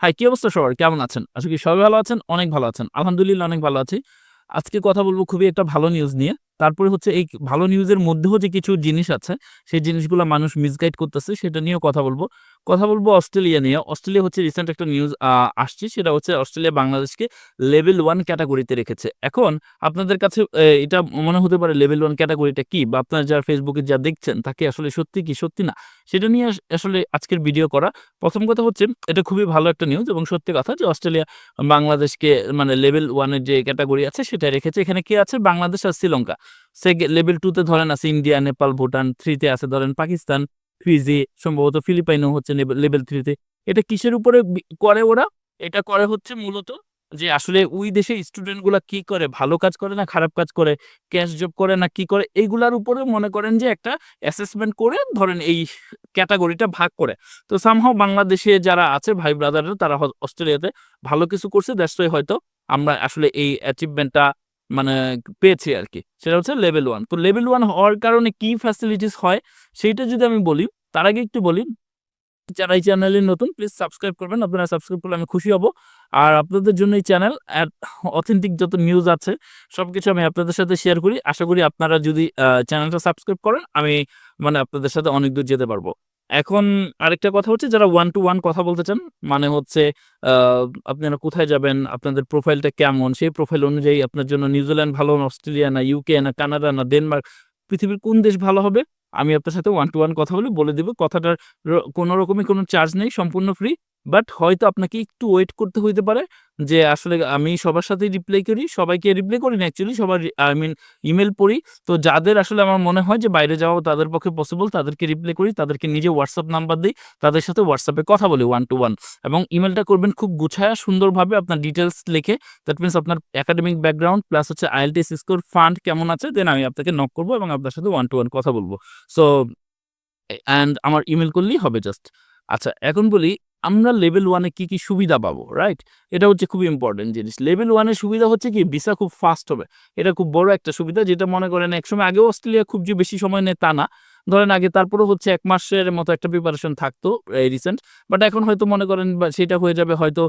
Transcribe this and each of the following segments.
High কি অবস্থা সবার? কেমন আছেন? আশা করি সবাই ভালো আছেন, অনেক ভালো আছেন। আলহামদুলিল্লাহ, অনেক ভালো আছি। আজকে কথা বলব খুবই একটা ভালো নিউজ নিয়ে। তারপরে হচ্ছে এই ভালো নিউজের মধ্যেও যে কিছু জিনিস আছে, সেই জিনিসগুলো মানুষ মিসগাইড করতেছে, সেটা নিয়েও কথা বলব। কথা বলব অস্ট্রেলিয়া নিয়ে। অস্ট্রেলিয়া হচ্ছে রিসেন্ট একটা নিউজ আসছে, সেটা হচ্ছে অস্ট্রেলিয়া বাংলাদেশকে লেভেল ওয়ান ক্যাটাগরিতে রেখেছে। এখন আপনাদের কাছে এটা মনে হতে পারে লেভেল ওয়ান ক্যাটাগরিটা কি? বা আপনারা যারা ফেসবুকে যা দেখছেন, তাকে আসলে সত্যি কি সত্যি না? সেটা নিয়ে আসলে আজকের ভিডিও করা। প্রথম কথা হচ্ছে, এটা খুবই ভালো একটা নিউজ এবং সত্যি কথা যে অস্ট্রেলিয়া বাংলাদেশকে মানে লেভেল ওয়ানের যে ক্যাটাগরি আছে, সেটা রেখেছে। এখানে কি আছে? বাংলাদেশ আর শ্রীলঙ্কা। সে লেভেল টুতে ধরেন আছে ইন্ডিয়া, নেপাল, ভুটান থ্রিতে আছে ধরেন পাকিস্তান ফিজি সম্ভবত ফিলিপাইনও হচ্ছে লেভেল থ্রিতে এটা কিসের উপরে করে ওরা? এটা করে হচ্ছে মূলত যে আসলে ওই দেশে স্টুডেন্টগুলা কি করে? ভালো কাজ করে না খারাপ কাজ করে? ক্যাশ জব করে না কি করে? এইগুলার উপরে মনে করেন যে একটা অ্যাসেসমেন্ট করে ধরেন এই ক্যাটাগরিটা ভাগ করে। তো সামহাও বাংলাদেশে যারা আছে, ভাই ব্রাদাররা তারা অস্ট্রেলিয়াতে ভালো কিছু করছে দ্যাটস হয়তো আমরা আসলে এই অ্যাচিভমেন্টটা মানে পেয়েছি আর কি সেটা হচ্ছে লেভেল ওয়ান তো লেভেল ওয়ান হওয়ার কারণে কি ফ্যাসিলিটিস হয়, সেইটা যদি আমি বলি, তার আগে একটু বলি, যারা এই চ্যানেলে নতুন প্লিজ সাবস্ক্রাইব করবেন। আপনারা সাবস্ক্রাইব করলে আমি খুশি হব। আর আপনাদের জন্য এই চ্যানেল অ্যাড অথেন্টিক যত নিউজ আছে সব কিছু আমি আপনাদের সাথে শেয়ার করি। আশা করি আপনারা যদি চ্যানেলটা সাবস্ক্রাইব করেন, আমি মানে আপনাদের সাথে অনেক দূর যেতে পারব। এখন আরেকটা কথা হচ্ছে যারা ওয়ান টু ওয়ান কথা বলতে চান মানে হচ্ছে আপনারা কোথায় যাবেন, আপনাদের প্রোফাইলটা কেমন, সেই প্রোফাইল অনুযায়ী আপনার জন্য নিউজিল্যান্ড ভালো না অস্ট্রেলিয়া না ইউকে না কানাডা না ডেনমার্ক পৃথিবীর কোন দেশ ভালো হবে, আমি আপনার সাথে ওয়ান টু ওয়ান কথা বলে বলে দেবো। কথাটার কোনো রকমই কোনো চার্জ নেই, সম্পূর্ণ ফ্রি বাট হয়তো আপনাকে একটু ওয়েট করতে হইতে পারে যে আসলে আমি সবার সাথে রিপ্লাই করি, সবাইকে রিপ্লাই করি না অ্যাকচুয়ালি সবার আই মিন ইমেল পড়ি। তো যাদের আসলে আমার মনে হয় যে বাইরে যাওয়া তাদের পক্ষে পসিবল তাদেরকে রিপ্লাই করি, তাদেরকে নিজে হোয়াটসঅ্যাপ নাম্বার দিই, তাদের সাথে হোয়াটসঅ্যাপে কথা বলি ওয়ান টু ওয়ান এবং ইমেলটা করবেন খুব গুছায়া সুন্দরভাবে আপনার ডিটেলস লিখে দ্যাট মিনস আপনার একাডেমিক ব্যাকগ্রাউন্ড প্লাস হচ্ছে আইএলটিএস স্কোর ফান্ড কেমন আছে দেন আমি আপনাকে নক করব এবং আপনার সাথে ওয়ান টু ওয়ান কথা বলব। সো অ্যান্ড আমার ইমেল করলেই হবে জাস্ট আচ্ছা এখন বলি আমরা লেভেল ওয়ানে কি কি সুবিধা পাবো রাইট এটা হচ্ছে খুব ইম্পর্টেন্ট জিনিস। লেভেল ওয়ানের সুবিধা হচ্ছে কি ভিসা খুব ফাস্ট হবে। এটা খুব বড় একটা সুবিধা যেটা মনে করেন একসময় আগেও অস্ট্রেলিয়া খুব যে বেশি সময় নেয় তা না। ধরেন আগে তারপরে হচ্ছে এক মাসের মতো একটা প্রিপারেশন থাকতো, এই রিসেন্ট বাট এখন হয়তো মনে করেন বা সেটা হয়ে যাবে হয়তো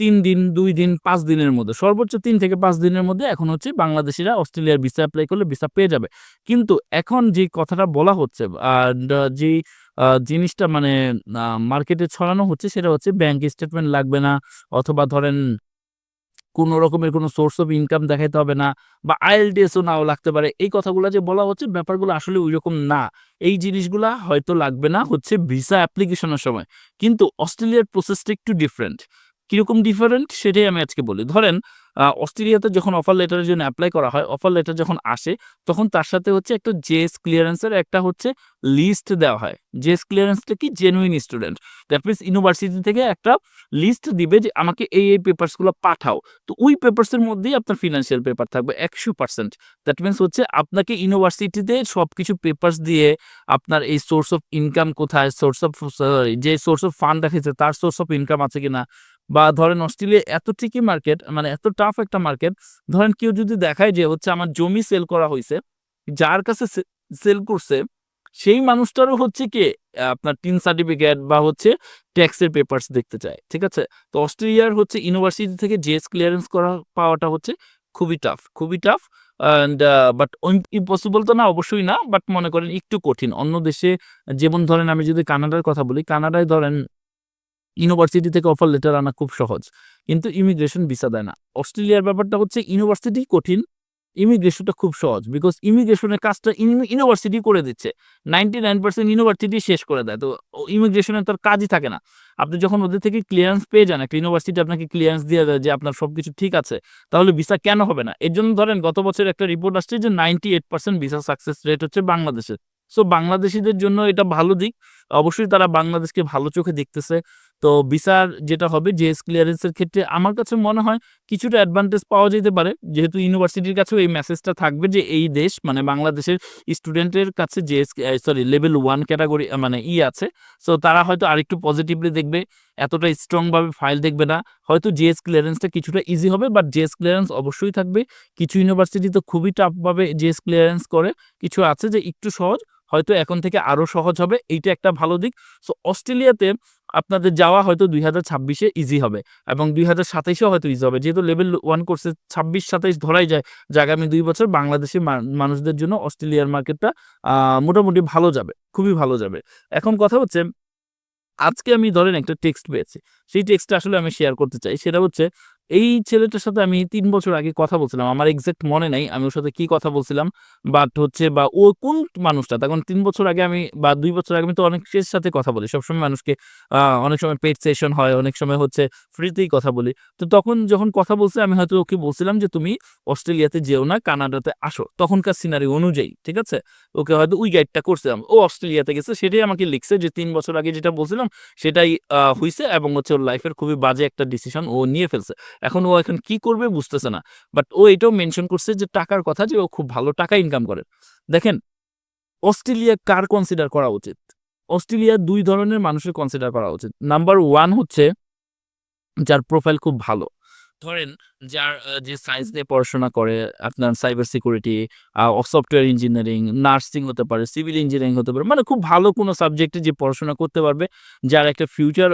তিন দিন, দুই দিন, পাঁচ দিনের মধ্যে। সর্বোচ্চ তিন থেকে পাঁচ দিনের মধ্যে এখন হচ্ছে বাংলাদেশিরা অস্ট্রেলিয়ার ভিসা অ্যাপ্লাই করলে ভিসা পেয়ে যাবে। কিন্তু এখন যে কথাটা বলা হচ্ছে যে জিনিসটা মানে মার্কেটে ছড়ানো হচ্ছে সেটা হচ্ছে ব্যাংক স্টেটমেন্ট লাগবে না, অথবা ধরেন কোনো রকমের কোনো সোর্স অফ ইনকাম দেখাইতে হবে না, বা আইএলটিএসও নাও লাগতে পারে। এই কথাগুলো যে বলা হচ্ছে ব্যাপারগুলো আসলে ওই রকম না। এই জিনিসগুলা হয়তো লাগবে না হচ্ছে ভিসা অ্যাপ্লিকেশনের সময়। কিন্তু অস্ট্রেলিয়ার প্রসেসটা একটু ডিফারেন্ট কীরকম ডিফারেন্ট সেটাই আমি আজকে বলি। ধরেন অস্ট্রেলিয়াতে যখন অফার লেটারের জন্য অ্যাপ্লাই করা হয় অফার লেটার যখন আসে, তখন তার সাথে হচ্ছে একটা জেএস ক্লিয়ারেন্সের একটা হচ্ছে লিস্ট দেওয়া হয়। জেএস ক্লিয়ারেন্সটা কি? Genuine student that means university থেকে একটা লিস্ট দিবে যে, আমাকে এই এই পেপারসগুলো পাঠাও। তো ওই পেপারসের মধ্যেই আপনার ফিনান্সিয়াল পেপার থাকবে একশো পার্সেন্ট দ্যাট মিনস হচ্ছে আপনাকে ইউনিভার্সিটিতে সব কিছু পেপার্স দিয়ে আপনার এই সোর্স অফ ইনকাম কোথায় সোর্স অফ যে সোর্স অফ ফান্ড রেখেছে তার সোর্স অফ ইনকাম আছে কিনা বা ধরেন অস্ট্রেলিয়া এত ঠিকই মার্কেট মানে এত টাফ একটা মার্কেট ধরেন কেউ যদি দেখায় যে হচ্ছে আমার জমি সেল করা হয়েছে যার কাছে সেল করছে, সেই মানুষটারও হচ্ছে কি আপনার টিন সার্টিফিকেট বা হচ্ছে ট্যাক্সের পেপারস দেখতে চায়, ঠিক আছে? তো অস্ট্রেলিয়ার হচ্ছে ইউনিভার্সিটি থেকে জেএস ক্লিয়ারেন্স করা, পাওয়াটা হচ্ছে খুবই টাফ খুবই টাফ অ্যান্ড বাট ইম্পসিবল তো না, অবশ্যই না বাট মনে করেন একটু কঠিন। অন্য দেশে, যেমন ধরেন আমি যদি কানাডার কথা বলি, কানাডায় ধরেন ইউনিভার্সিটি থেকে অফার লেটার আনা খুব সহজ। কিন্তু ইমিগ্রেশন ভিসা দেয় না। অস্ট্রেলিয়ার ব্যাপারটা হচ্ছে ইউনিভার্সিটি কঠিন, ইমিগ্রেশনটা খুব সহজ। বিকজ ইমিগ্রেশনের কাজটা ইউনিভার্সিটি করে দিচ্ছে। নাইনটি নাইন পার্সেন্ট ইউনিভার্সিটি শেষ করে দেয়। তো ইমিগ্রেশনের তার কাজই থাকে না। আপনি যখন ওদের থেকে ক্লিয়ারেন্স পেয়ে যান, একটা ইউনিভার্সিটি আপনাকে ক্লিয়ারেন্স দিয়ে দেয় যে আপনার সব কিছু ঠিক আছে, তাহলে ভিসা কেন হবে না? এর জন্য ধরেন গত বছর একটা রিপোর্ট আসছে যে ninety eight percent visa success rate হচ্ছে বাংলাদেশের। সো বাংলাদেশিদের জন্য এটা ভালো দিক। অবশ্যই তারা বাংলাদেশকে ভালো চোখে দেখতেছে। তো ভিসার যেটা হবে জেএস ক্লিয়ারেন্সের ক্ষেত্রে আমার কাছে মনে হয় কিছুটা অ্যাডভান্টেজ পাওয়া যেতে পারে। যেহেতু ইউনিভার্সিটির কাছেও এই মেসেজটা থাকবে যে এই দেশ মানে বাংলাদেশের স্টুডেন্টের কাছে GS sorry level one category মানে ই আছে। সো তারা হয়তো আরেকটু পজিটিভলি দেখবে, এতটা স্ট্রংভাবে ফাইল দেখবে না। হয়তো জিএস ক্লিয়ারেন্সটা কিছুটা ইজি হবে বাট জিএস ক্লিয়ারেন্স অবশ্যই থাকবে। কিছু ইউনিভার্সিটি তো খুবই টাফভাবে জিএস ক্লিয়ারেন্স করে। কিছু আছে যে একটু সহজ হয়তো এখন থেকে আরও সহজ হবে। এইটা একটা ভালো দিক। সো অস্ট্রেলিয়াতে আপনাদের যাওয়া হয়তো দুই হাজার ছাব্বিশে ইজি হবে এবং দুই হাজার সাতাইশেও হয়তো ইজি হবে। যেহেতু লেভেল ওয়ান কোর্সে ছাব্বিশ সাতাইশ ধরাই যায়, যে আগামী দুই বছর বাংলাদেশি মানুষদের জন্য অস্ট্রেলিয়ার মার্কেটটা মোটামুটি ভালো যাবে, খুবই ভালো যাবে। এখন কথা হচ্ছে, আজকে আমি ধরেন একটা টেক্সট পেয়েছি। সেই টেক্সটটা আসলে আমি শেয়ার করতে চাই। সেটা হচ্ছে এই ছেলেটার সাথে আমি তিন বছর আগে কথা বলছিলাম। আমার এক্সাক্ট মনে নাই, আমি ওর সাথে কি কথা বলছিলাম বাট হচ্ছে বা ও কোন মানুষটা? তখন তিন বছর আগে আমি বা দুই বছর আগে আমি তো অনেকের সাথে কথা বলি। সবসময় মানুষকে অনেক সময় পেড সেশন হয়, অনেক সময় হচ্ছে ফ্রিতেই কথা বলি। তো তখন যখন কথা বলছে, আমি হয়তো ওকে বলছিলাম যে, তুমি অস্ট্রেলিয়াতে যেও না, কানাডাতে আসো। তখনকার সিনারি অনুযায়ী, ঠিক আছে? ওকে হয়তো ওই গাইডটা করছিলাম। ও অস্ট্রেলিয়াতে গেছে, সেটাই আমাকে লিখছে যে, তিন বছর আগে যেটা বলছিলাম, সেটাই হইছে এবং হচ্ছে ওর লাইফের খুবই বাজে একটা ডিসিশন ও নিয়ে ফেলছে। এখন ও এখন কি করবে বুঝতেছে না। বাট ও এটাও মেনশন করছে যে টাকার কথা যে ও খুব ভালো টাকা ইনকাম করে। দেখেন, অস্ট্রেলিয়া কার কনসিডার করা উচিত? অস্ট্রেলিয়া দুই ধরনের মানুষের কনসিডার করা উচিত। নাম্বার ওয়ান হচ্ছে, যার প্রোফাইল খুব ভালো। ধরেন যার যে সায়েন্স নিয়ে পড়াশোনা করে, আপনার cyber security software engineering nursing হতে পারে সিভিল ইঞ্জিনিয়ারিং হতে পারে মানে খুব ভালো কোনো সাবজেক্টে যে পড়াশোনা করতে পারবে, যার একটা ফিউচার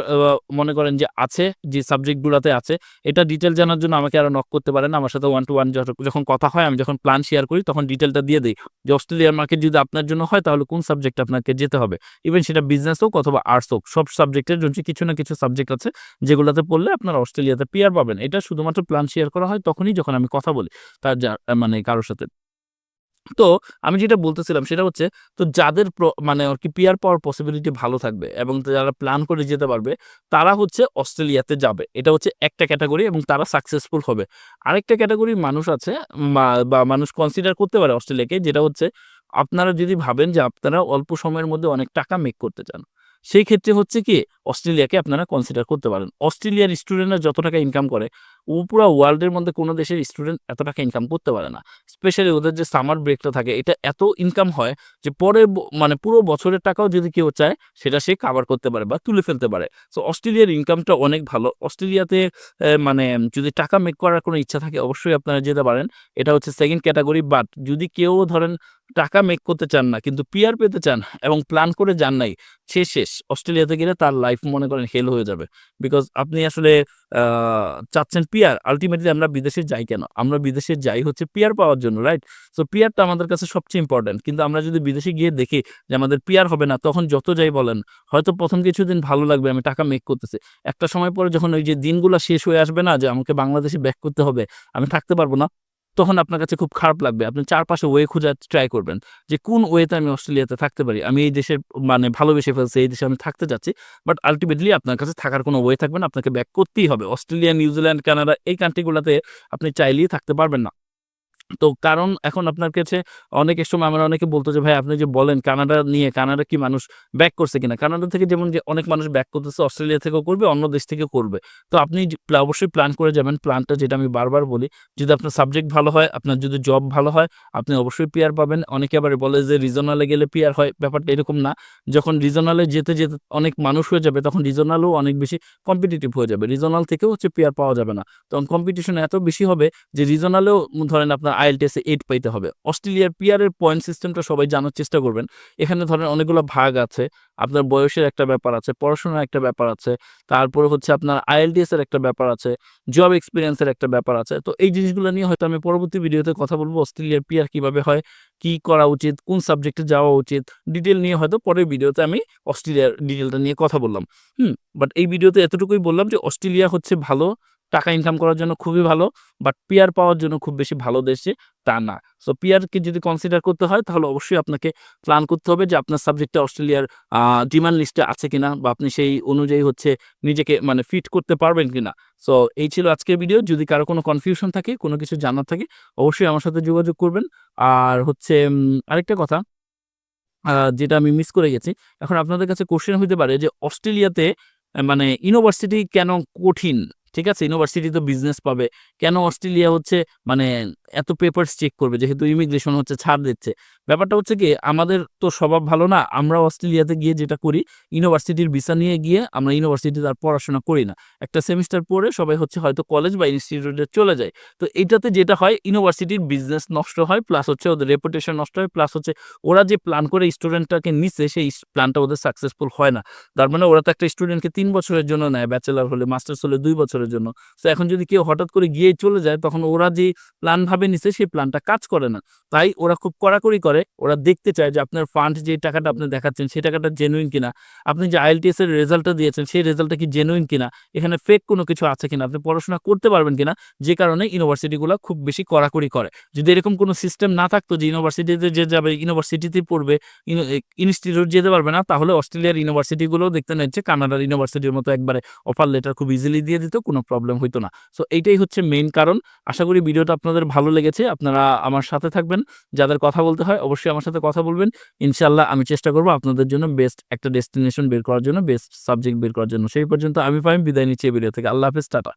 মনে করেন যে আছে, যে সাবজেক্টগুলোতে আছে, এটা ডিটেল জানার জন্য আমাকে আরও নক করতে পারেন, আমার সাথে ওয়ান টু ওয়ান যখন কথা হয়, আমি যখন প্ল্যান শেয়ার করি, তখন ডিটেলটা দিয়ে দিই। যে অস্ট্রেলিয়ার মার্কেট যদি আপনার জন্য হয়, তাহলে কোন সাবজেক্ট আপনাকে যেতে হবে? ইভেন সেটা বিজনেস হোক অথবা আর্টস হোক, সব সাবজেক্টের জন্য কিছু না কিছু সাবজেক্ট আছে, যেগুলোতে পড়লে আপনার অস্ট্রেলিয়াতে পিয়ার পাবেন। এটা শুধুমাত্র প্ল্যান শেয়ার করা হয় তখনই যখন আমি কথা বলি তার মানে কারোর সাথে। তো আমি যেটা বলতেছিলাম সেটা হচ্ছে, তো যাদের মানে আর কি পিয়ার পাওয়ার পসিবিলিটি ভালো থাকবে এবং যারা প্ল্যান করে যেতে পারবে, তারা হচ্ছে অস্ট্রেলিয়াতে যাবে। এটা হচ্ছে একটা ক্যাটাগরি এবং তারা সাকসেসফুল হবে। আরেকটা ক্যাটাগরির মানুষ আছে বা মানুষ কনসিডার করতে পারে অস্ট্রেলিয়াকে, যেটা হচ্ছে আপনারা যদি ভাবেন যে আপনারা অল্প সময়ের মধ্যে অনেক টাকা মেক করতে চান, সেই ক্ষেত্রে হচ্ছে কি, অস্ট্রেলিয়াকে আপনারা কনসিডার করতে পারেন। অস্ট্রেলিয়ার স্টুডেন্টরা যত টাকা ইনকাম করে পুরো ওয়ার্ল্ডের মধ্যে কোনো দেশের স্টুডেন্ট এত টাকা ইনকাম করতে পারে না। স্পেশালি ওদের যে সামার ব্রেকটা থাকে, এটা এত ইনকাম হয় যে পরে মানে পুরো বছরের টাকাও যদি কেউ চায়, সেটা সে কাভার করতে পারে বা তুলে ফেলতে পারে। সো অস্ট্রেলিয়ার ইনকামটা অনেক ভালো। অস্ট্রেলিয়াতে মানে যদি টাকা মেক করার কোনো ইচ্ছা থাকে, অবশ্যই আপনারা যেতে পারেন। এটা হচ্ছে সেকেন্ড ক্যাটাগরি বাট যদি কেউ ধরেন টাকা মেক করতে চান না, কিন্তু পিয়ার পেতে চান এবং প্ল্যান করে যান নাই, সে শেষ। অস্ট্রেলিয়াতে গেলে তার লাইফ মনে করেন হেল হয়ে যাবে। বিকজ আপনি আসলে চাচ্ছেন পিয়ার আলটিমেটলি আমরা বিদেশে যাই কেন? আমরা বিদেশে যাই হচ্ছে পিয়ার পাওয়ার জন্য রাইট সো পিয়ারটা আমাদের কাছে সবচেয়ে ইম্পর্টেন্ট কিন্তু আমরা যদি বিদেশে গিয়ে দেখি যে আমাদের পিয়ার হবে না, তখন যত যাই বলেন, হয়তো প্রথম কিছুদিন ভালো লাগবে, আমি টাকা মেক করতেছি। একটা সময় পরে যখন ওই যে দিনগুলো শেষ হয়ে আসবে না যে আমাকে বাংলাদেশে ব্যাক করতে হবে, আমি থাকতে পারব না। তখন আপনার কাছে খুব খারাপ লাগবে। আপনি চারপাশে ওয়ে খোঁজার ট্রাই করবেন যে কোন ওয়েতে আমি অস্ট্রেলিয়াতে থাকতে পারি। আমি এই দেশে মানে ভালোবেসে ফেলছি, এই দেশে আমি থাকতে যাচ্ছি বাট আলটিমেটলি আপনার কাছে থাকার কোনো ওয়ে থাকবে না, আপনাকে ব্যাক করতেই হবে। অস্ট্রেলিয়া, নিউজিল্যান্ড, কানাডা এই কান্ট্রিগুলোতে আপনি চাইলেই থাকতে পারবেন না। তো কারণ এখন আপনার কাছে অনেকের সময় আমরা অনেকে বলতো যে, ভাই, আপনি যে বলেন কানাডা নিয়ে, কানাডা কি মানুষ ব্যাক করছে কিনা? কানাডা থেকে যেমন যে অনেক মানুষ ব্যাক করতেছে, অস্ট্রেলিয়া থেকেও করবে, অন্য দেশ থেকেও করবে। তো আপনি অবশ্যই প্ল্যান করে যাবেন। প্ল্যানটা যেটা আমি বারবার বলি, যদি আপনার সাবজেক্ট ভালো হয়, আপনার যদি জব ভালো হয়, আপনি অবশ্যই পিয়ার পাবেন। অনেকে আবার বলে যে রিজনালে গেলে পিয়ার হয়। ব্যাপারটা এরকম না। যখন রিজনালে যেতে যেতে অনেক মানুষ হয়ে যাবে, তখন রিজনালও অনেক বেশি কম্পিটিটিভ হয়ে যাবে। রিজনাল থেকেও হচ্ছে পিয়ার পাওয়া যাবে না। তখন কম্পিটিশন এত বেশি হবে যে রিজনালেও ধরেন আপনার আইএলটিএসে এইট পাইতে হবে। অস্ট্রেলিয়ার পিয়ারের পয়েন্ট সিস্টেমটা সবাই জানার চেষ্টা করবেন। এখানে ধরেন অনেকগুলো ভাগ আছে। আপনার বয়সের একটা ব্যাপার আছে, পড়াশোনার একটা ব্যাপার আছে, তারপরে হচ্ছে আপনার আইএলটিএস এর একটা ব্যাপার আছে জব এক্সপিরিয়েন্সের একটা ব্যাপার আছে। তো এই জিনিসগুলো নিয়ে হয়তো আমি পরবর্তী ভিডিওতে কথা বলব, অস্ট্রেলিয়ার পিয়ার কীভাবে হয়, কি করা উচিত, কোন সাবজেক্টে যাওয়া উচিত ডিটেল নিয়ে হয়তো পরের ভিডিওতে আমি অস্ট্রেলিয়ার ডিটেলটা নিয়ে কথা বললাম। হুম বাট এই ভিডিওতে এতটুকুই বললাম যে অস্ট্রেলিয়া হচ্ছে ভালো টাকা ইনকাম করার জন্য খুবই ভালো বাট পিয়ার পাওয়ার জন্য খুব বেশি ভালো দেশে তা না। সো পিয়ারকে যদি কনসিডার করতে হয়, তাহলে অবশ্যই আপনাকে প্ল্যান করতে হবে যে আপনার সাবজেক্টটা অস্ট্রেলিয়ার ডিমান্ড লিস্টে আছে কিনা, বা আপনি সেই অনুযায়ী হচ্ছে নিজেকে মানে ফিট করতে পারবেন কিনা। সো এই ছিল আজকের ভিডিও যদি কারও কোনো কনফিউশন থাকে, কোনো কিছু জানার থাকে, অবশ্যই আমার সাথে যোগাযোগ করবেন। আর হচ্ছে আরেকটা কথা যেটা আমি মিস করে গেছি, এখন আপনাদের কাছে কোশ্চেন হইতে পারে যে অস্ট্রেলিয়াতে মানে ইউনিভার্সিটি কেন কঠিন? ঠিক আছে? ইউনিভার্সিটি তো বিজনেস পাবে। কেন অস্ট্রেলিয়া হচ্ছে মানে এত পেপারস চেক করবে, যেহেতু ইমিগ্রেশন হচ্ছে, ছাড় দিচ্ছে। ব্যাপারটা হচ্ছে কি, আমাদের তো স্বভাব ভালো না, আমরা অস্ট্রেলিয়াতে গিয়ে যেটা করি, ইউনিভার্সিটির ভিসা নিয়ে গিয়ে আমরা ইউনিভার্সিটিতে আর পড়াশোনা করি না। একটা সেমিস্টার পরে সবাই হচ্ছে হয়তো কলেজ বা ইনস্টিটিউটে চলে যায়। তো এইটাতে যেটা হয়, ইউনিভার্সিটির বিজনেস নষ্ট হয় প্লাস হচ্ছে ওদের রেপুটেশন নষ্ট হয় প্লাস হচ্ছে ওরা যে প্ল্যান করে স্টুডেন্টটাকে নিচ্ছে, সেই প্ল্যানটা ওদের সাকসেসফুল হয় না। তার মানে ওরা তো একটা স্টুডেন্টকে তিন বছরের জন্য নেয় ব্যাচেলার হলে মাস্টার্স হলে দুই বছরের জন্য। তো এখন যদি কেউ হঠাৎ করে গিয়ে চলে যায়, তখন ওরা যে প্ল্যান ভাবে নিছে সেই প্ল্যানটা কাজ করে না। তাই ওরা খুব কড়াকড়ি করে, ওরা দেখতে চায় যে আপনার ফান্ড যে টাকাটা আপনি দেখাচ্ছেন সেই টাকাটা জেনুইন কিনা। আপনি যে আইএলটিএস এর রেজাল্টটা দিয়েছেন সেই রেজাল্টটা কি জেনুইন কিনা, এখানে ফেক কোনো কিছু আছে কিনা, আপনি পড়াশোনা করতে পারবেন কিনা, যে কারণে ইউনিভার্সিটিগুলো খুব বেশি কড়াকড়ি করে। যদি এরকম কোনো সিস্টেম না থাকতো যে ইউনিভার্সিটিতে যে যাবে ইউনিভার্সিটিতে পড়বে ইনস্টিটিউট যেতে পারবে না, তাহলে অস্ট্রেলিয়ার ইউনিভার্সিটিগুলো দেখতে নিচ্ছে, কানাডার ইউনিভার্সিটির মতো একবারে অফার লেটার খুব ইজিলি দিয়ে দিত, কোনো প্রবলেম হইতো না। সো এইটাই হচ্ছে মেইন কারণ। আশা করি ভিডিওটা আপনাদের ভালো লেগেছে, আপনারা আমার সাথে থাকবেন। যাদের কথা বলতে হয় অবশ্যই আমার সাথে কথা বলবেন। ইনশাল্লাহ আমি চেষ্টা করব আপনাদের জন্য বেস্ট একটা ডেস্টিনেশন বের করার জন্য বেস্ট সাবজেক্ট বের করার জন্য। সেই পর্যন্ত আমি পাই বিদায় নিচ্ছি এই ভিডিও থেকে। আল্লাহ হাফেজ, টাটা।